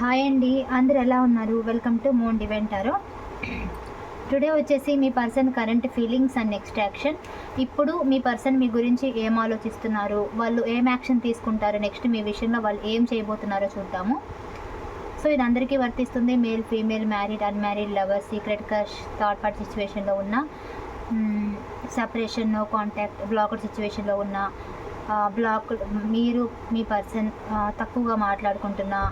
Hi అండి. అందరు ఎలా ఉన్నారు? వెల్కమ్ టు మూన్ డివెంటారో టుడే వచ్చేసి మీ person current feelings and next action ఇప్పుడు మీ పర్సన్ మీ గురించి ఏం ఆలోచిస్తున్నారు? వాళ్ళు ఏం యాక్షన్ తీసుకుంటారు? నెక్స్ట్ మీ విషయంలో వాళ్ళు ఏం చేయబోతున్నారో చూద్దాము. సో ఇది అందరికీ వర్తిస్తుంది. Male female married unmarried lover secret crush third party సిచ్యువేషన్లో ఉన్న సపరేషన్ నో కాంటాక్ట్ బ్లాక్డ్ సిచ్యువేషన్లో ఉన్న బ్లాక్ మీరు మీ పర్సన్ తక్కువగా మాట్లాడుకుంటున్నా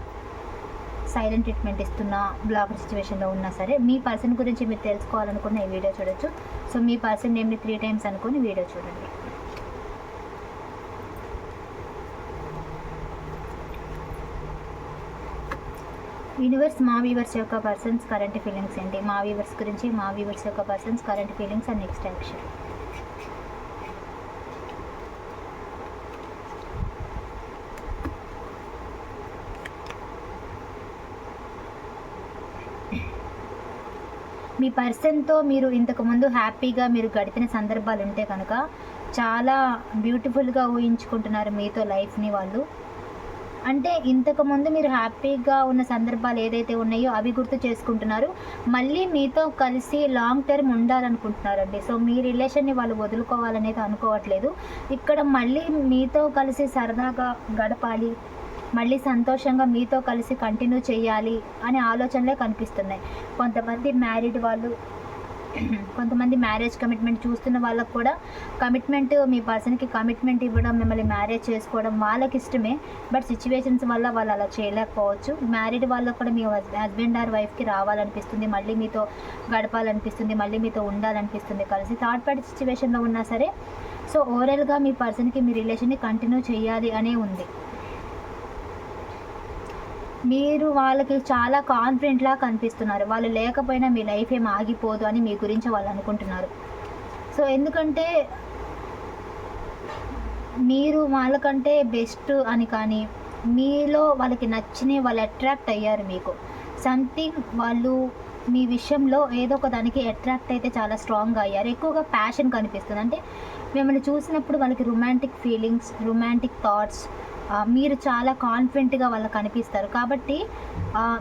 సైలెంట్ ట్రీట్మెంట్ ఇస్తున్న బ్లాక్ సిచ్యువేషన్లో ఉన్నా సరే మీ పర్సన్ గురించి మీరు తెలుసుకోవాలనుకున్న ఈ వీడియో చూడొచ్చు. సో మీ పర్సన్ నేమ్ని త్రీ టైమ్స్ అనుకుని వీడియో చూడండి. యూనివర్స్ మా వీవర్స్ యొక్క పర్సన్స్ కరెంట్ ఫీలింగ్స్ ఏంటి? మా వీవర్స్ గురించి మా వీవర్స్ యొక్క persons current feelings and next action మీ పర్సన్తో మీరు ఇంతకుముందు హ్యాపీగా మీరు గడిపిన సందర్భాలు ఉంటే కనుక చాలా బ్యూటిఫుల్గా ఊహించుకుంటున్నారు మీతో లైఫ్ని వాళ్ళు. అంటే ఇంతకుముందు మీరు హ్యాపీగా ఉన్న సందర్భాలు ఏదైతే ఉన్నాయో అవి గుర్తు చేసుకుంటున్నారు. మళ్ళీ మీతో కలిసి లాంగ్ టర్మ్ ఉండాలనుకుంటున్నారండి. సో మీ రిలేషన్ని వాళ్ళు వదులుకోవాలనేది అనుకోవట్లేదు. ఇక్కడ మళ్ళీ మీతో కలిసి సరదాగా గడపాలి. మళ్ళీ సంతోషంగా మీతో కలిసి కంటిన్యూ చేయాలి అనే ఆలోచనలే కనిపిస్తున్నాయి. కొంతమంది మ్యారీడ్ వాళ్ళు కొంతమంది మ్యారేజ్ కమిట్మెంట్ చూస్తున్న వాళ్ళకు కూడా కమిట్మెంట్ మీ పర్సన్కి కమిట్మెంట్ ఇవ్వడం మిమ్మల్ని మ్యారేజ్ చేసుకోవడం వాళ్ళకి ఇష్టమే. బట్ సిచ్యువేషన్స్ వల్ల వాళ్ళు అలా చేయలేకపోవచ్చు. మ్యారీడ్ వాళ్ళకు కూడా మీ హస్బెండ్ ఆర్ వైఫ్కి రావాలనిపిస్తుంది. మళ్ళీ మీతో గడపాలనిపిస్తుంది. మళ్ళీ మీతో ఉండాలనిపిస్తుంది. కలిసి థర్డ్ పార్టీ సిచ్యువేషన్లో ఉన్నా సరే సో ఓవరాల్గా మీ పర్సన్కి మీ రిలేషన్ని కంటిన్యూ చేయాలి అనే ఉంది. మీరు వాళ్ళకి చాలా కాన్ఫిడెంట్లా కనిపిస్తున్నారు. వాళ్ళు లేకపోయినా మీ లైఫ్ ఏం ఆగిపోదు అని మీ గురించి వాళ్ళు అనుకుంటున్నారు. సో ఎందుకంటే మీరు వాళ్ళకంటే బెస్ట్ అని కానీ మీలో వాళ్ళకి నచ్చిన వాళ్ళు అట్రాక్ట్ అయ్యారు మీకు. సంథింగ్ వాళ్ళు మీ విషయంలో ఏదో ఒక దానికి అట్రాక్ట్ అయితే చాలా స్ట్రాంగ్గా అయ్యారు. ఎక్కువగా ప్యాషన్ కనిపిస్తుంది. అంటే మిమ్మల్ని చూసినప్పుడు వాళ్ళకి రొమాంటిక్ ఫీలింగ్స్ రొమాంటిక్ థాట్స్ మీరు చాలా కాన్ఫిడెంట్గా వాళ్ళకి కనిపిస్తారు కాబట్టి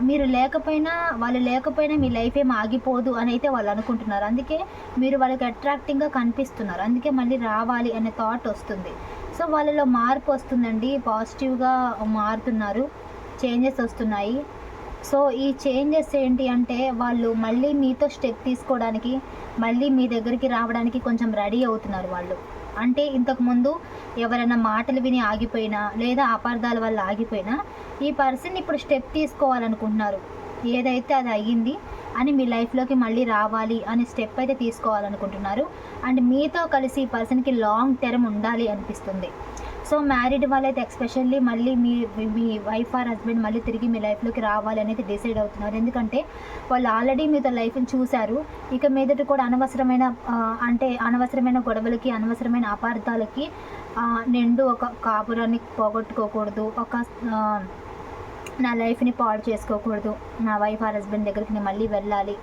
మీరు లేకపోయినా వాళ్ళు లేకపోయినా మీ లైఫ్ ఏం ఆగిపోదు అని అయితే వాళ్ళు అనుకుంటున్నారు. అందుకే మీరు వాళ్ళకి అట్రాక్టింగ్గా కనిపిస్తున్నారు. అందుకే మళ్ళీ రావాలి అనే థాట్ వస్తుంది. సో వాళ్ళలో మార్పు వస్తుందండి. పాజిటివ్గా మారుతున్నారు. చేంజెస్ వస్తున్నాయి. సో ఈ చేంజెస్ ఏంటి అంటే వాళ్ళు మళ్ళీ మీతో స్టెప్ తీసుకోవడానికి మళ్ళీ మీ దగ్గరికి రావడానికి కొంచెం రెడీ అవుతున్నారు వాళ్ళు. అంటే ఇంతకుముందు ఎవరైనా మాటలు విని ఆగిపోయినా లేదా అపార్థాల వల్ల ఆగిపోయినా ఈ పర్సన్ ఇప్పుడు స్టెప్ తీసుకోవాలనుకుంటున్నారు. ఏదైతే అది అయ్యింది అని మీ లైఫ్లోకి మళ్ళీ రావాలి అనే స్టెప్ అయితే తీసుకోవాలనుకుంటున్నారు. అండ్ మీతో కలిసి ఈ పర్సన్కి లాంగ్ టర్మ్ ఉండాలి అనిపిస్తుంది. సో మ్యారీడ్ వాళ్ళైతే ఎక్స్పెషల్లీ మళ్ళీ మీ మీ వైఫ్ ఆర్ హస్బెండ్ మళ్ళీ తిరిగి మీ లైఫ్లోకి రావాలి అనేది డిసైడ్ అవుతున్నారు. ఎందుకంటే వాళ్ళు ఆల్రెడీ మీతో లైఫ్ని చూశారు. ఇక మీదట కూడా అనవసరమైన అంటే అనవసరమైన గొడవలకి అనవసరమైన అపార్థాలకి నిండు ఒక కాపురాన్ని పోగొట్టుకోకూడదు. ఒక నా లైఫ్ని పాడు చేసుకోకూడదు. నా వైఫ్ ఆర్ హస్బెండ్ దగ్గరికి నేను మళ్ళీ వెళ్ళాలి.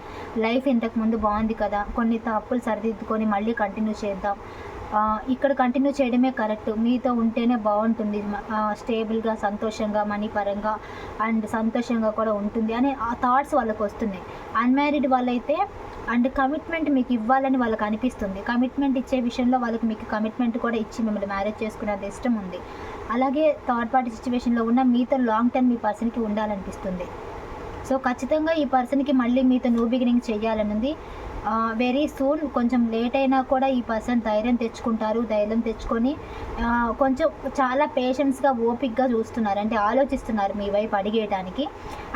లైఫ్ ఇంతకు ముందు బాగుంది కదా. కొన్ని తప్పులు సరిదిద్దుకొని మళ్ళీ కంటిన్యూ చేద్దాం. ఇక్కడ కంటిన్యూ చేయడమే కరెక్ట్ మీతో ఉంటేనే బాగుంటుంది స్టేబుల్గా సంతోషంగా మనీ పరంగా అండ్ సంతోషంగా కూడా ఉంటుంది అనే ఆ థాట్స్ వాళ్ళకి వస్తున్నాయి. అన్మ్యారీడ్ వాళ్ళైతే అండ్ కమిట్మెంట్ మీకు ఇవ్వాలని వాళ్ళకి అనిపిస్తుంది. కమిట్మెంట్ ఇచ్చే విషయంలో వాళ్ళకి మీకు కమిట్మెంట్ కూడా ఇచ్చి మిమ్మల్ని మ్యారేజ్ చేసుకునే ఇష్టం ఉంది. అలాగే థర్డ్ పార్టీ సిచ్యువేషన్లో ఉన్న మీతో లాంగ్ టర్మ్ మీ పర్సన్కి ఉండాలనిపిస్తుంది. సో ఖచ్చితంగా ఈ పర్సన్కి మళ్ళీ మీతో న్యూ బిగినింగ్ చేయాలనుంది. వెరీ సూన్ కొంచెం లేట్ అయినా కూడా ఈ పర్సన్ ధైర్యం తెచ్చుకుంటారు ధైర్యం తెచ్చుకొని కొంచెం చాలా పేషెన్స్గా ఓపిక్గా చూస్తున్నారు. అంటే ఆలోచిస్తున్నారు మీ వైపు అడిగేయడానికి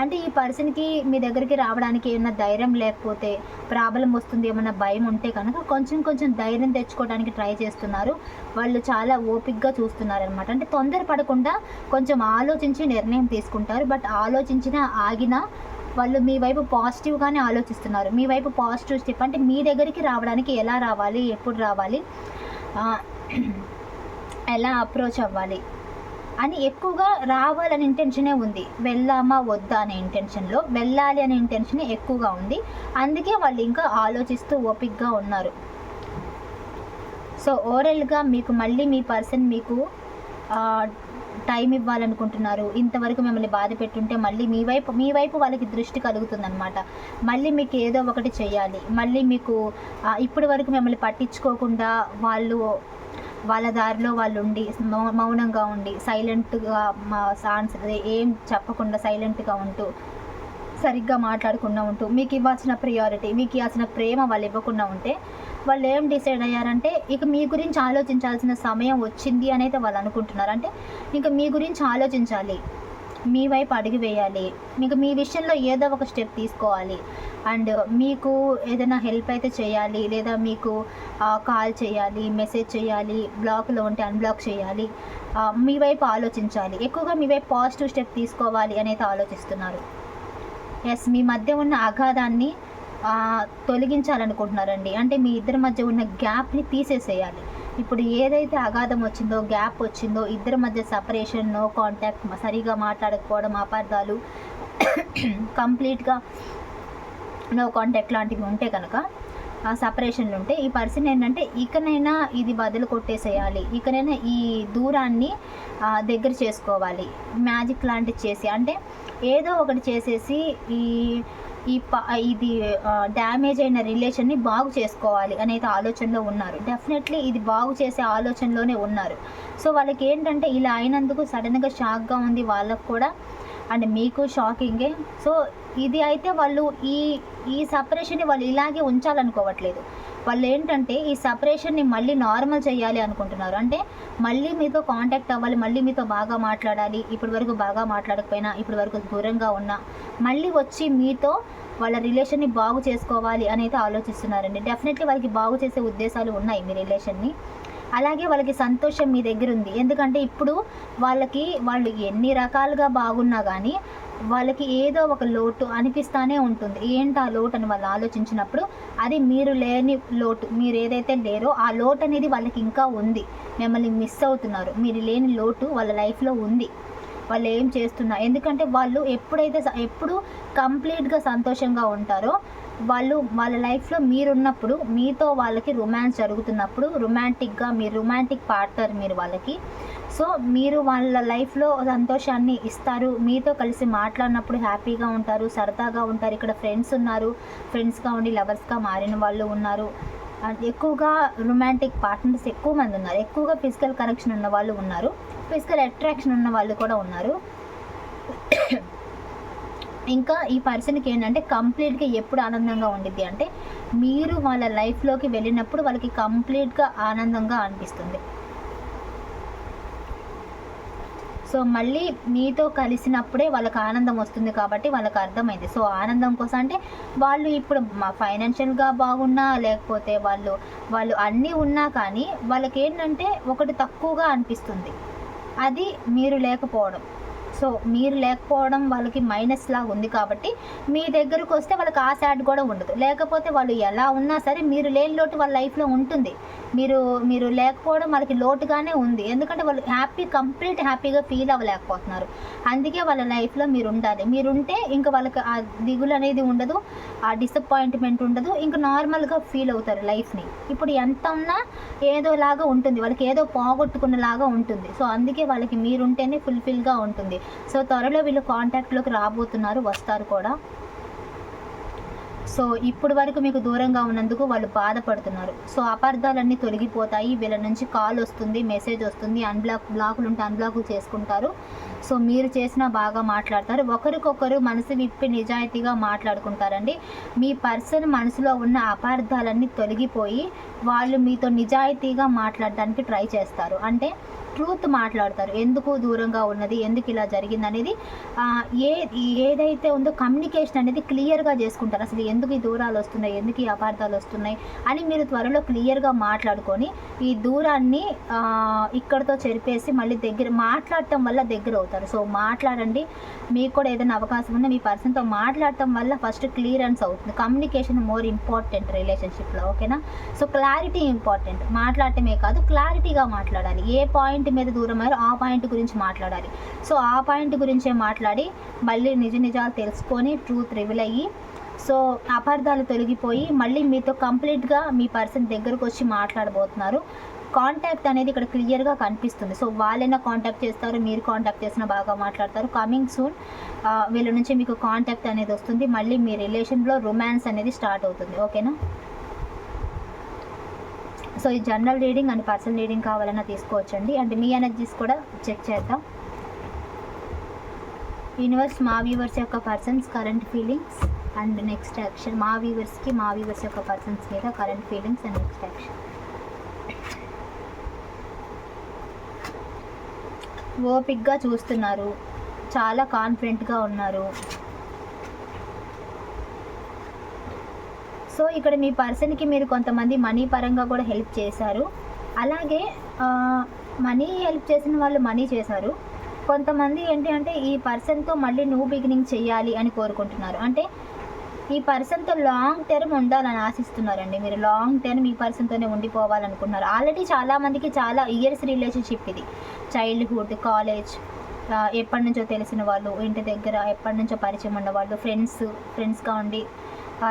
అంటే ఈ పర్సన్కి మీ దగ్గరికి రావడానికి ఏమైనా ధైర్యం లేకపోతే ప్రాబ్లం వస్తుంది ఏమన్నా భయం ఉంటే కనుక కొంచెం కొంచెం ధైర్యం తెచ్చుకోవడానికి ట్రై చేస్తున్నారు. వాళ్ళు చాలా ఓపిక్గా చూస్తున్నారు అనమాట అంటే తొందరపడకుండా కొంచెం ఆలోచించి నిర్ణయం తీసుకుంటారు. బట్ ఆలోచించినా ఆగినా వాళ్ళు మీ వైపు పాజిటివ్గానే ఆలోచిస్తున్నారు. మీ వైపు పాజిటివ్ స్టెప్ అంటే మీ దగ్గరికి రావడానికి ఎలా రావాలి ఎప్పుడు రావాలి ఎలా అప్రోచ్ అవ్వాలి అని ఎక్కువగా రావాలని ఇంటెన్షనే ఉంది. వెళ్ళామా వద్దా అనే ఇంటెన్షన్లో వెళ్ళాలి అనే ఇంటెన్షన్ ఎక్కువగా ఉంది. అందుకే వాళ్ళు ఇంకా ఆలోచిస్తూ ఓపిక్గా ఉన్నారు. సో ఓవరాల్గా మీకు మళ్ళీ మీ పర్సన్ మీకు టైం ఇవ్వాలనుకుంటున్నారు. ఇంతవరకు మిమ్మల్ని బాధ పెట్టుంటే మళ్ళీ మీ వైపు మీ వైపు వాళ్ళకి దృష్టి కలుగుతుందనమాట మళ్ళీ మీకు ఏదో ఒకటి చేయాలి. మళ్ళీ మీకు ఇప్పటి వరకు మిమ్మల్ని పట్టించుకోకుండా వాళ్ళు వాళ్ళ దారిలో వాళ్ళు ఉండి మౌ- మౌనంగా ఉండి సైలెంట్గా మా సాన్స్ ఏం చెప్పకుండా సైలెంట్గా ఉంటూ సరిగ్గా మాట్లాడకుండా ఉంటూ మీకు ఇవ్వాల్సిన ప్రియారిటీ మీకు ఇవ్వాల్సిన ప్రేమ వాళ్ళు ఇవ్వకుండా ఉంటే వాళ్ళు ఏం డిసైడ్ అయ్యారంటే ఇక మీ గురించి ఆలోచించాల్సిన సమయం వచ్చింది అని అయితే వాళ్ళు అనుకుంటున్నారు. అంటే ఇంకా మీ గురించి ఆలోచించాలి మీ వైపు అడుగు వేయాలి మీకు మీ విషయంలో ఏదో ఒక స్టెప్ తీసుకోవాలి. అండ్ మీకు ఏదైనా హెల్ప్ అయితే చేయాలి లేదా మీకు కాల్ చేయాలి మెసేజ్ చేయాలి బ్లాక్లో ఉంటే అన్బ్లాక్ చేయాలి మీ వైపు ఆలోచించాలి. ఎక్కువగా మీ వైపు పాజిటివ్ స్టెప్ తీసుకోవాలి అని అయితే ఆలోచిస్తున్నారు. ఎస్ మీ మధ్య ఉన్న అగాధాన్ని తొలగించాలనుకుంటున్నారండి. అంటే మీ ఇద్దరి మధ్య ఉన్న గ్యాప్ని తీసేసేయాలి. ఇప్పుడు ఏదైతే అగాధం వచ్చిందో గ్యాప్ వచ్చిందో ఇద్దరి మధ్య సపరేషన్ నో కాంటాక్ట్ సరిగా మాట్లాడకపోవడం అపార్థాలు కంప్లీట్గా నో కాంటాక్ట్ లాంటివి ఉంటే కనుక ఆ సపరేషన్లు ఉంటే ఈ పర్సన్ ఏంటంటే ఇకనైనా ఇది బదులు కొట్టేసేయాలి. ఇకనైనా ఈ దూరాన్ని దగ్గర చేసుకోవాలి. మ్యాజిక్ లాంటిది చేసి అంటే ఏదో ఒకటి చేసేసి ఈ ఈ ప ఇది డ్యామేజ్ అయిన రిలేషన్ని బాగు చేసుకోవాలి అనేది ఆలోచనలో ఉన్నారు. డెఫినెట్లీ ఇది బాగు చేసే ఆలోచనలోనే ఉన్నారు. సో వాళ్ళకి ఏంటంటే ఇలా అయినందుకు సడన్గా షాక్గా ఉంది వాళ్ళకు కూడా. అండ్ మీకు షాకింగే సో ఇది అయితే వాళ్ళు ఈ ఈ సపరేషన్ని వాళ్ళు ఇలాగే ఉంచాలనుకోవట్లేదు. వాళ్ళు ఏంటంటే ఈ సపరేషన్ని మళ్ళీ నార్మల్ చేయాలి అనుకుంటున్నారు. అంటే మళ్ళీ మీతో కాంటాక్ట్ అవ్వాలి మళ్ళీ మీతో బాగా మాట్లాడాలి ఇప్పటి వరకు బాగా మాట్లాడకపోయినా ఇప్పటి వరకు దూరంగా ఉన్నా మళ్ళీ వచ్చి మీతో వాళ్ళ రిలేషన్ని బాగు చేసుకోవాలి అని అయితే ఆలోచిస్తున్నారండి. డెఫినెట్లీ వాళ్ళకి బాగు చేసే ఉద్దేశాలు ఉన్నాయి మీ రిలేషన్ని అలాగే వాళ్ళకి సంతోషం మీ దగ్గర ఉంది. ఎందుకంటే ఇప్పుడు వాళ్ళకి వాళ్ళు ఎన్ని రకాలుగా బాగున్నా కానీ వాళ్ళకి ఏదో ఒక లోటు అనిపిస్తానే ఉంటుంది. ఏంటి ఆ లోటు అని వాళ్ళు ఆలోచించినప్పుడు అది మీరు లేని లోటు. మీరు ఏదైతే లేరో ఆ లోటు అనేది వాళ్ళకి ఇంకా ఉంది. మిమ్మల్ని మిస్ అవుతున్నారు. మీరు లేని లోటు వాళ్ళ లైఫ్లో ఉంది. వాళ్ళు ఏం చేస్తున్నారు ఎందుకంటే వాళ్ళు ఎప్పుడైతే ఎప్పుడు కంప్లీట్గా సంతోషంగా ఉంటారో వాళ్ళు వాళ్ళ లైఫ్లో మీరున్నప్పుడు మీతో వాళ్ళకి రొమాన్స్ జరుగుతున్నప్పుడు రొమాంటిక్గా మీరు రొమాంటిక్ పార్ట్నర్ మీరు వాళ్ళకి. సో మీరు వాళ్ళ లైఫ్లో సంతోషాన్ని ఇస్తారు. మీతో కలిసి మాట్లాడినప్పుడు హ్యాపీగా ఉంటారు సరదాగా ఉంటారు. ఇక్కడ ఫ్రెండ్స్ ఉన్నారు ఫ్రెండ్స్గా ఉండి లవర్స్గా మారిన వాళ్ళు ఉన్నారు. ఎక్కువగా రొమాంటిక్ పార్ట్నర్స్ ఎక్కువ మంది ఉన్నారు. ఎక్కువగా ఫిజికల్ కనెక్షన్ ఉన్న వాళ్ళు ఉన్నారు. ఫిజికల్ అట్రాక్షన్ ఉన్న వాళ్ళు కూడా ఉన్నారు. ఇంకా ఈ పర్సన్కి ఏంటంటే కంప్లీట్గా ఎప్పుడు ఆనందంగా ఉండిద్ది అంటే మీరు వాళ్ళ లైఫ్లోకి వెళ్ళినప్పుడు వాళ్ళకి కంప్లీట్గా ఆనందంగా అనిపిస్తుంది. సో మళ్ళీ మీతో కలిసినప్పుడే వాళ్ళకి ఆనందం వస్తుంది కాబట్టి వాళ్ళకి అర్థమైంది. సో ఆనందం కోసం అంటే వాళ్ళు ఇప్పుడు మా ఫైనాన్షియల్గా బాగున్నా లేకపోతే వాళ్ళు వాళ్ళు అన్నీ ఉన్నా కానీ వాళ్ళకి ఏంటంటే ఒకటి తక్కువగా అనిపిస్తుంది. అది మీరు లేకపోవడం. సో మీరు లేకపోవడం వాళ్ళకి మైనస్ లాగా ఉంది కాబట్టి మీ దగ్గరకు వస్తే వాళ్ళకి ఆ సాడ్ కూడా ఉండదు. లేకపోతే వాళ్ళు ఎలా ఉన్నా సరే మీరు లేని లోటు వాళ్ళ లైఫ్లో ఉంటుంది. మీరు మీరు లేకపోవడం వాళ్ళకి లోటుగానే ఉంది. ఎందుకంటే వాళ్ళు హ్యాపీ కంప్లీట్ హ్యాపీగా ఫీల్ అవ్వలేకపోతున్నారు. అందుకే వాళ్ళ లైఫ్లో మీరు ఉండాలి. మీరు ఉంటే ఇంకా వాళ్ళకి ఆ దిగులు అనేది ఉండదు ఆ డిసప్పాయింట్మెంట్ ఉండదు. ఇంకా నార్మల్గా ఫీల్ అవుతారు లైఫ్ని ఇప్పుడు ఎంత ఉన్నా ఏదోలాగా ఉంటుంది. వాళ్ళకి ఏదో పోగొట్టుకున్నలాగా ఉంటుంది. సో అందుకే వాళ్ళకి మీరుంటేనే ఫుల్ఫిల్గా ఉంటుంది. సో త్వరలో వీళ్ళు కాంటాక్ట్లోకి రాబోతున్నారు వస్తారు కూడా. సో ఇప్పుడు వరకు మీకు దూరంగా ఉన్నందుకు వాళ్ళు బాధపడుతున్నారు. సో అపార్థాలన్నీ తొలగిపోతాయి. వీళ్ళ నుంచి కాల్ వస్తుంది మెసేజ్ వస్తుంది అన్బ్లాక్ బ్లాకులు ఉంటే అన్బ్లాకులు చేసుకుంటారు. సో మీరు చేసినా బాగా మాట్లాడతారు. ఒకరికొకరు మనసు విప్పి నిజాయితీగా మాట్లాడుకుంటారండి. మీ పర్సన్ మనసులో ఉన్న అపార్థాలన్నీ తొలగిపోయి వాళ్ళు మీతో నిజాయితీగా మాట్లాడడానికి ట్రై చేస్తారు. అంటే ట్రూత్ మాట్లాడతారు. ఎందుకు దూరంగా ఉన్నది? ఎందుకు ఇలా జరిగింది అనేది ఏ ఏదైతే ఉందో కమ్యూనికేషన్ అనేది క్లియర్గా చేసుకుంటారు. అసలు ఎందుకు ఈ దూరాలు వస్తున్నాయి? ఎందుకు ఈ అపార్థాలు వస్తున్నాయి? అని మీరు త్వరలో క్లియర్గా మాట్లాడుకొని ఈ దూరాన్ని ఇక్కడతో చెరిపేసి మళ్ళీ దగ్గర మాట్లాడటం వల్ల దగ్గర అవుతారు. సో మాట్లాడండి. మీకు కూడా ఏదైనా అవకాశం ఉందో మీ పర్సన్తో మాట్లాడటం వల్ల ఫస్ట్ క్లియరెన్స్ అవుతుంది. కమ్యూనికేషన్ మోర్ ఇంపార్టెంట్ రిలేషన్షిప్లో ఓకేనా సో క్లారిటీ ఇంపార్టెంట్ మాట్లాడటమే కాదు క్లారిటీగా మాట్లాడాలి. ఏ పాయింట్ మీద దూరం అయ్యారు ఆ పాయింట్ గురించి మాట్లాడాలి. సో ఆ పాయింట్ గురించే మాట్లాడి మళ్ళీ నిజ నిజాలు తెలుసుకొని ట్రూత్ రివీల్ అయ్యి సో అపార్థాలు తొలగిపోయి మళ్ళీ మీతో కంప్లీట్గా మీ పర్సన్ దగ్గరకు వచ్చి మాట్లాడబోతున్నారు. కాంటాక్ట్ అనేది ఇక్కడ క్లియర్గా కనిపిస్తుంది. సో వాళ్ళైనా కాంటాక్ట్ చేస్తారు మీరు కాంటాక్ట్ చేసినా బాగా మాట్లాడతారు. కమింగ్ సూన్ వీళ్ళ నుంచి మీకు కాంటాక్ట్ అనేది వస్తుంది. మళ్ళీ మీ రిలేషన్లో రొమాన్స్ అనేది స్టార్ట్ అవుతుంది. ఓకేనా? సో ఈ general reading and personal reading కావాలన్నా తీసుకోవచ్చండి. అండ్ మీ ఎనర్జీస్ కూడా చెక్ చేద్దాం. యూనివర్స్ మా వ్యూవర్స్ యొక్క persons current feelings and next action మా వ్యూవర్స్కి మా వ్యూవర్స్ యొక్క పర్సన్స్ మీద current feelings and next action ఓపిక్గా చూస్తున్నారు. చాలా కాన్ఫిడెంట్గా ఉన్నారు. సో ఇక్కడ మీ పర్సన్కి మీరు కొంతమంది మనీ పరంగా కూడా హెల్ప్ చేశారు. అలాగే మనీ హెల్ప్ చేసిన వాళ్ళు మనీ చేశారు. కొంతమంది ఏంటి అంటే ఈ పర్సన్తో మళ్ళీ నువ్వు బిగినింగ్ చేయాలి అని కోరుకుంటున్నారు. అంటే ఈ పర్సన్తో లాంగ్ టర్మ్ ఉండాలని ఆశిస్తున్నారండి. మీరు లాంగ్ టర్మ్ ఈ పర్సన్తోనే ఉండిపోవాలనుకున్నారు. ఆల్రెడీ చాలామందికి చాలా ఇయర్స్ రిలేషన్షిప్ ఇది. చైల్డ్హుడ్ కాలేజ్ ఎప్పటి నుంచో తెలిసిన వాళ్ళు ఇంటి దగ్గర ఎప్పటి నుంచో పరిచయం ఉన్నవాళ్ళు ఫ్రెండ్స్ ఫ్రెండ్స్గా ఉండి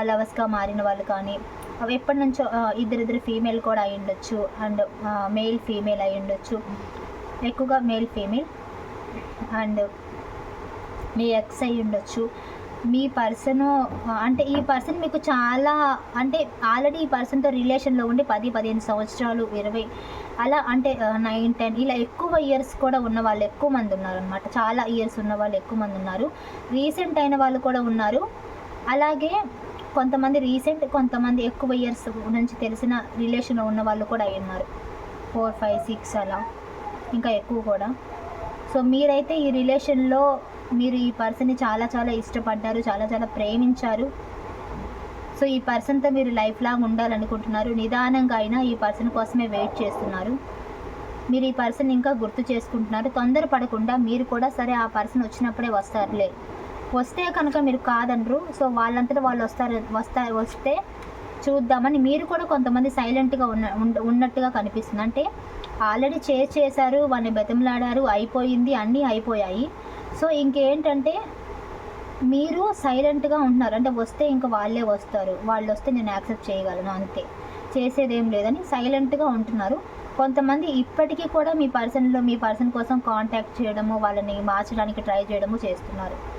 లవర్స్గా మారిన వాళ్ళు కానీ అవి ఎప్పటి నుంచో ఇద్దరిద్దరు ఫీమేల్ కూడా అయి ఉండొచ్చు. అండ్ మేల్ ఫీమేల్ అయి ఉండొచ్చు. ఎక్కువగా మేల్ ఫీమేల్ అండ్ మీ ఎక్స్ అయి ఉండొచ్చు. మీ పర్సన్ అంటే ఈ పర్సన్ మీకు చాలా అంటే ఆల్రెడీ ఈ పర్సన్తో రిలేషన్లో ఉండి పది పదిహేను సంవత్సరాలు ఇరవై అలా అంటే నైన్ టెన్ ఇలా ఎక్కువ ఇయర్స్ కూడా ఉన్న వాళ్ళు ఎక్కువ మంది ఉన్నారు అనమాట చాలా ఇయర్స్ ఉన్న వాళ్ళు ఎక్కువ మంది ఉన్నారు. రీసెంట్ అయిన వాళ్ళు కూడా ఉన్నారు. అలాగే కొంతమంది రీసెంట్ కొంతమంది ఎక్కువ ఇయర్స్ నుంచి తెలిసిన రిలేషన్లో ఉన్న వాళ్ళు కూడా అయి ఉన్నారు. ఫోర్ ఫైవ్ సిక్స్ అలా. ఇంకా ఎక్కువ కూడా. సో మీరైతే ఈ రిలేషన్లో మీరు ఈ పర్సన్ని చాలా చాలా ఇష్టపడ్డారు చాలా చాలా ప్రేమించారు. సో ఈ పర్సన్తో మీరు లైఫ్ లాగా ఉండాలనుకుంటున్నారు. నిదానంగా అయినా ఈ పర్సన్ కోసమే వెయిట్ చేస్తున్నారు. మీరు ఈ పర్సన్ ఇంకా గుర్తు చేసుకుంటున్నారు. తొందరపడకుండా మీరు కూడా సరే ఆ పర్సన్ వచ్చినప్పుడే వస్తారులే. వస్తే కనుక మీరు కాదనరు. సో వాళ్ళంతటా వాళ్ళు వస్తారు వస్తారు వస్తే చూద్దామని మీరు కూడా కొంతమంది సైలెంట్గా ఉన్న ఉన్నట్టుగా కనిపిస్తుంది. అంటే ఆల్రెడీ చేసి చేశారు వాళ్ళని బెతంలాడారు అయిపోయింది అన్నీ అయిపోయాయి. సో ఇంకేంటంటే మీరు సైలెంట్గా ఉంటున్నారు. అంటే వస్తే ఇంకా వాళ్ళే వస్తారు. వాళ్ళు వస్తే నేను యాక్సెప్ట్ చేయగలను అంతే. చేసేదేం లేదని సైలెంట్గా ఉంటున్నారు. కొంతమంది ఇప్పటికీ కూడా మీ పర్సన్లో మీ పర్సన్ కోసం కాంటాక్ట్ చేయడము వాళ్ళని మార్చడానికి ట్రై చేయడము చేస్తున్నారు.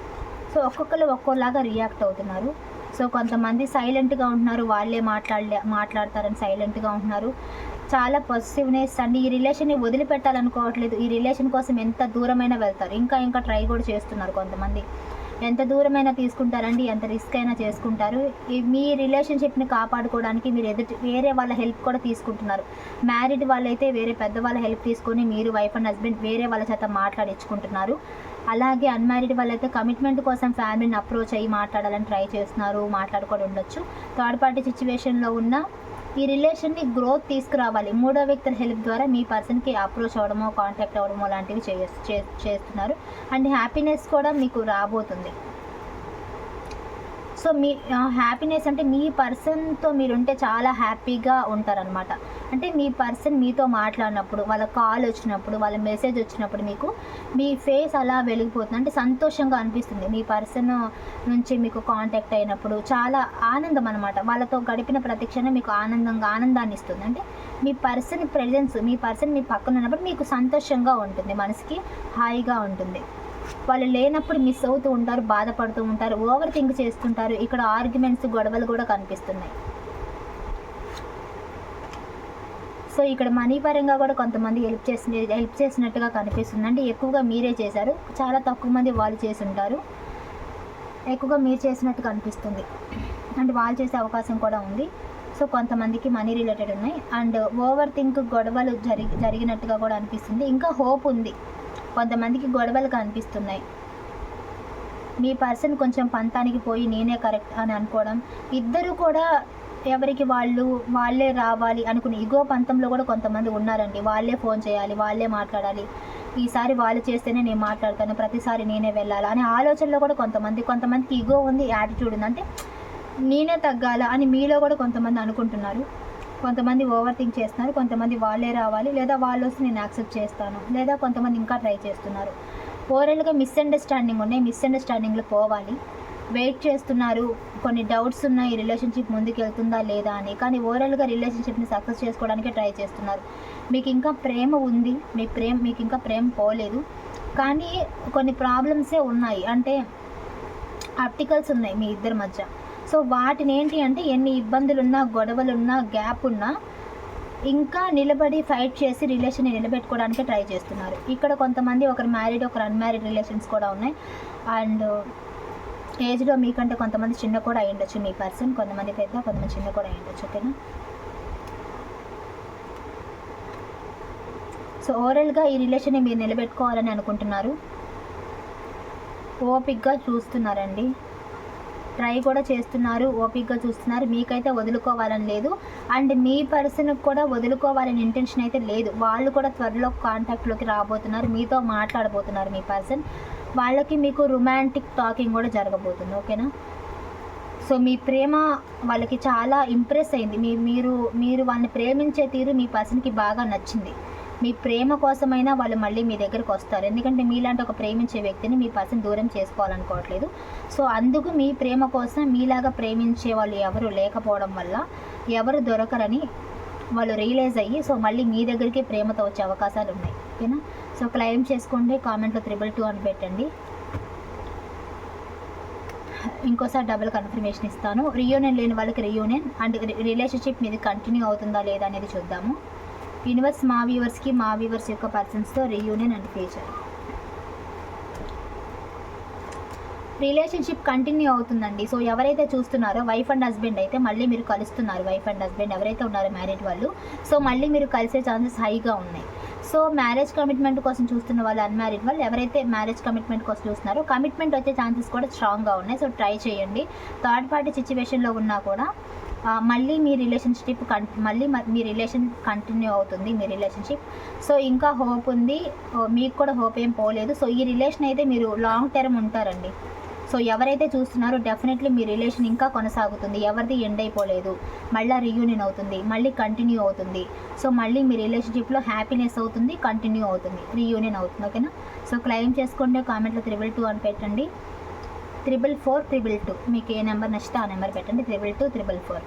సో ఒక్కొక్కరు ఒక్కోలాగా రియాక్ట్ అవుతున్నారు. సో కొంతమంది సైలెంట్గా ఉంటున్నారు వాళ్ళే మాట్లాడలే మాట్లాడతారని సైలెంట్గా ఉంటున్నారు. చాలా పాజిటివ్నెస్ అండి ఈ రిలేషన్ని వదిలిపెట్టాలనుకోవట్లేదు. ఈ రిలేషన్ కోసం ఎంత దూరమైనా వెళ్తారు. ఇంకా ఇంకా ట్రై కూడా చేస్తున్నారు కొంతమంది. ఎంత దూరమైనా తీసుకుంటారండి ఎంత రిస్క్ అయినా చేసుకుంటారు. మీ రిలేషన్షిప్ని కాపాడుకోవడానికి మీరు ఎదుటి వేరే వాళ్ళ హెల్ప్ కూడా తీసుకుంటున్నారు. మ్యారీడ్ వాళ్ళైతే వేరే పెద్దవాళ్ళ హెల్ప్ తీసుకొని మీరు వైఫ్ అండ్ హస్బెండ్ వేరే వాళ్ళ చేత మాట్లాడించుకుంటున్నారు. అలాగే అన్మ్యారీడ్ వాళ్ళైతే కమిట్మెంట్ కోసం ఫ్యామిలీని అప్రోచ్ అయ్యి మాట్లాడాలని ట్రై చేస్తున్నారు మాట్లాడుకొని ఉండొచ్చు. థర్డ్ పార్టీ సిచ్యువేషన్లో ఉన్న ఈ రిలేషన్ని గ్రోత్ తీసుకురావాలి. మూడో వ్యక్తుల హెల్ప్ ద్వారా మీ పర్సన్కి అప్రోచ్ అవ్వడమో కాంటాక్ట్ అవ్వడమో లాంటివి చేస్తున్నారు. అండ్ హ్యాపీనెస్ కూడా మీకు రాబోతుంది. సో మీ హ్యాపీనెస్ అంటే మీ పర్సన్తో మీరుంటే చాలా హ్యాపీగా ఉంటారనమాట అంటే మీ పర్సన్ మీతో మాట్లాడినప్పుడు వాళ్ళ కాల్ వచ్చినప్పుడు వాళ్ళ మెసేజ్ వచ్చినప్పుడు మీకు మీ ఫేస్ అలా వెలిగిపోతుంది. అంటే సంతోషంగా అనిపిస్తుంది. మీ పర్సన్ నుంచి మీకు కాంటాక్ట్ అయినప్పుడు చాలా ఆనందం అనమాట వాళ్ళతో గడిపిన ప్రతిక్షణ మీకు ఆనందంగా ఆనందాన్ని ఇస్తుంది. అంటే మీ పర్సన్ ప్రెజెన్స్ మీ పర్సన్ మీ పక్కన ఉన్నప్పుడు మీకు సంతోషంగా ఉంటుంది. మనసుకి హాయిగా ఉంటుంది. వాళ్ళు లేనప్పుడు మిస్ అవుతూ ఉంటారు బాధపడుతూ ఉంటారు ఓవర్ థింక్ చేస్తుంటారు. ఇక్కడ ఆర్గ్యుమెంట్స్ గొడవలు కూడా కనిపిస్తున్నాయి. సో ఇక్కడ మనీ పరంగా కూడా కొంతమంది హెల్ప్ చేసిన హెల్ప్ చేసినట్టుగా కనిపిస్తుంది. అంటే ఎక్కువగా మీరే చేశారు. చాలా తక్కువ మంది వాళ్ళు చేసి ఉంటారు. ఎక్కువగా మీరు చేసినట్టు కనిపిస్తుంది. అంటే వాళ్ళు చేసే అవకాశం కూడా ఉంది. సో కొంతమందికి మనీ రిలేటెడ్ ఉన్నాయి. అండ్ ఓవర్ థింక్ గొడవలు జరిగి జరిగినట్టుగా కూడా అనిపిస్తుంది. ఇంకా హోప్ ఉంది. కొంతమందికి గొడవలు కనిపిస్తున్నాయి. మీ పర్సన్ కొంచెం పంతానికి పోయి నేనే కరెక్ట్ అని అనుకోవడం ఇద్దరు కూడా ఎవరికి వాళ్ళు వాళ్ళే రావాలి అనుకుని ఇగో పంతంలో కూడా కొంతమంది ఉన్నారండి. వాళ్ళే ఫోన్ చేయాలి వాళ్ళే మాట్లాడాలి. ఈసారి వాళ్ళు చేస్తేనే నేను మాట్లాడతాను ప్రతిసారి నేనే వెళ్ళాలి అనే ఆలోచనలో కూడా కొంతమంది కొంతమందికి ఇగో ఉంది యాటిట్యూడ్ ఉంది. అంటే నేనే తగ్గాల అని మీలో కూడా కొంతమంది అనుకుంటున్నారు. కొంతమంది ఓవర్ థింక్ చేస్తున్నారు కొంతమంది వాళ్ళే రావాలి లేదా వాళ్ళు వస్తే నేను యాక్సెప్ట్ చేస్తాను లేదా కొంతమంది ఇంకా ట్రై చేస్తున్నారు. ఓవరాల్గా మిస్అండర్స్టాండింగ్ ఉన్నాయి మిస్అండర్స్టాండింగ్లో పోవాలి. వెయిట్ చేస్తున్నారు కొన్ని డౌట్స్ ఉన్నాయి రిలేషన్షిప్ ముందుకు వెళ్తుందా లేదా అని కానీ ఓవరాల్గా రిలేషన్షిప్ని సక్సెస్ చేసుకోవడానికి ట్రై చేస్తున్నారు. మీకు ఇంకా ప్రేమ ఉంది మీ ప్రేమ మీకు ఇంకా ప్రేమ పోలేదు కానీ కొన్ని ప్రాబ్లమ్సే ఉన్నాయి. అంటే ఆర్టికల్స్ ఉన్నాయి మీ ఇద్దరి మధ్య. సో వాటిని ఏంటి అంటే ఎన్ని ఇబ్బందులున్నా గొడవలున్నా గ్యాప్ ఉన్నా ఇంకా నిలబడి ఫైట్ చేసి రిలేషన్ని నిలబెట్టుకోవడానికి ట్రై చేస్తున్నారు. ఇక్కడ కొంతమంది ఒకరు మ్యారీడ్ ఒకరు అన్మ్యారీడ్ రిలేషన్స్ కూడా ఉన్నాయి. అండ్ ఏజ్లో మీకంటే కొంతమంది చిన్న కూడా అయి ఉండొచ్చు. మీ పర్సన్ కొంతమంది పెద్ద కొంతమంది చిన్న కూడా అయి ఉండొచ్చు ఓకేనా? సో ఓవరాల్గా ఈ రిలేషన్ని మీరు నిలబెట్టుకోవాలని అనుకుంటున్నారు. ఓపిక్గా చూస్తున్నారండి. ట్రై కూడా చేస్తున్నారు ఓపిక్గా చూస్తున్నారు. మీకైతే వదులుకోవాలని లేదు. అండ్ మీ పర్సన్కి కూడా వదులుకోవాలని ఇంటెన్షన్ అయితే లేదు. వాళ్ళు కూడా త్వరలో కాంటాక్ట్లోకి రాబోతున్నారు. మీతో మాట్లాడబోతున్నారు మీ పర్సన్. వాళ్ళకి మీకు రొమాంటిక్ టాకింగ్ కూడా జరగబోతుంది. ఓకేనా? సో మీ ప్రేమ వాళ్ళకి చాలా ఇంప్రెస్ అయింది. మీ మీరు మీరు వాళ్ళని ప్రేమించే తీరు మీ పర్సన్కి బాగా నచ్చింది. మీ ప్రేమ కోసమైనా వాళ్ళు మళ్ళీ మీ దగ్గరికి వస్తారు. ఎందుకంటే మీలాంటి ఒక ప్రేమించే వ్యక్తిని మీ పర్సన్ దూరం చేసుకోవాలనుకోవట్లేదు. సో అందుకు మీ ప్రేమ కోసం మీలాగా ప్రేమించే వాళ్ళు ఎవరు లేకపోవడం వల్ల ఎవరు దొరకరని వాళ్ళు రియలైజ్ అయ్యి సో మళ్ళీ మీ దగ్గరికి ప్రేమతో వచ్చే అవకాశాలు ఉన్నాయి. ఓకేనా? సో క్లెయిమ్ చేసుకోండి. కామెంట్లో త్రిబుల్ టూ అని పెట్టండి. ఇంకోసారి డబుల్ కన్ఫర్మేషన్ ఇస్తాను. రియూనియన్ లేని వాళ్ళకి రియూనియన్ అండ్ రిలేషన్షిప్ మీద కంటిన్యూ అవుతుందా లేదా అనేది చూద్దాము. యూనివర్స్ మా వ్యూవర్స్కి మా వ్యూవర్స్ యొక్క పర్సన్స్తో reunion and future relationship continue అవుతుందండి. సో ఎవరైతే చూస్తున్నారో వైఫ్ అండ్ హస్బెండ్ అయితే మళ్ళీ మీరు కలుస్తున్నారు. వైఫ్ అండ్ హస్బెండ్ ఎవరైతే ఉన్నారో మ్యారీడ్ వాళ్ళు. సో మళ్ళీ మీరు కలిసే ఛాన్సెస్ హైగా ఉన్నాయి. సో మ్యారేజ్ కమిట్మెంట్ కోసం చూస్తున్న వాళ్ళు అన్మ్యారీడ్ వాళ్ళు ఎవరైతే మ్యారేజ్ కమిట్మెంట్ కోసం చూస్తున్నారో కమిట్మెంట్ వచ్చే ఛాన్సెస్ కూడా స్ట్రాంగ్గా ఉన్నాయి. సో ట్రై చేయండి. థర్డ్ పార్టీ సిచ్యువేషన్లో ఉన్నా కూడా మళ్ళీ మీ రిలేషన్షిప్ కం మళ్ళీ మీ రిలేషన్ కంటిన్యూ అవుతుంది మీ రిలేషన్షిప్. సో ఇంకా హోప్ ఉంది. మీకు కూడా హోప్ ఏం పోలేదు. సో ఈ రిలేషన్ అయితే మీరు లాంగ్ టర్మ్ ఉంటారండి. సో ఎవరైతే చూస్తున్నారో డెఫినెట్లీ మీ రిలేషన్ ఇంకా కొనసాగుతుంది. ఎవరిది ఎండ్ అయిపోలేదు. మళ్ళీ రియూనియన్ అవుతుంది. మళ్ళీ కంటిన్యూ అవుతుంది. సో మళ్ళీ మీ రిలేషన్షిప్లో హ్యాపీనెస్ అవుతుంది కంటిన్యూ అవుతుంది. రీయూనియన్ అవుతుంది. ఓకేనా? సో క్లెయిమ్ చేసుకోండి. కామెంట్లో త్రిబుల్ టూ అని పెట్టండి. Triple four triple two. మీకు ఏ నెంబర్ నచ్చితే ఆ నెంబర్ పెట్టండి. Triple two triple four.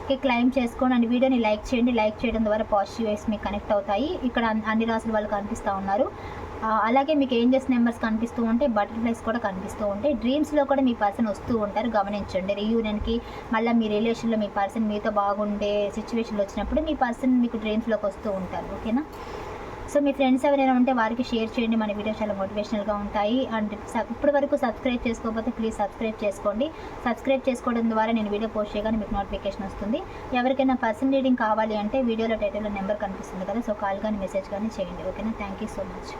Okay claim చేసుకోండి. అండ్ వీడియోని లైక్ చేయండి. లైక్ చేయడం ద్వారా పాజిటివ్ వేస్ మీకు కనెక్ట్ అవుతాయి. ఇక్కడ అన్ని రాసుల వాళ్ళు కనిపిస్తూ ఉన్నారు. అలాగే మీకు ఏంజెస్ నెంబర్స్ కనిపిస్తూ ఉంటాయి. బటర్ఫ్లైస్ కూడా కనిపిస్తూ ఉంటాయి. డ్రీమ్స్లో కూడా మీ పర్సన్ వస్తూ ఉంటారు. గమనించండి. రీయూనియన్కి మళ్ళీ మీ రిలేషన్లో మీ పర్సన్ మీతో బాగుండే సిచ్యువేషన్లో వచ్చినప్పుడు మీ పర్సన్ మీకు డ్రీమ్స్లోకి వస్తూ ఉంటారు. ఓకేనా? సో మీ ఫ్రెండ్స్ ఎవరైనా ఉంటే వారికి షేర్ చేయండి. మన వీడియో చాలా మోటివేషనల్గా ఉంటాయి. అండ్ ఇప్పటి వరకు సబ్స్క్రైబ్ చేసుకోకపోతే ప్లీజ్ సబ్స్క్రైబ్ చేసుకోండి. సబ్స్క్రైబ్ చేసుకోవడం ద్వారా నేను వీడియో పోస్ట్ చేయగానే మీకు నోటిఫికేషన్ వస్తుంది. ఎవరికైనా పర్సన్ రీడింగ్ కావాలి అంటే వీడియోలో టైటిల్లో నెంబర్ కనిపిస్తుంది కదా సో కాల్ కానీ మెసేజ్ కానీ చేయండి. ఓకేనా థ్యాంక్ యూ సో మచ్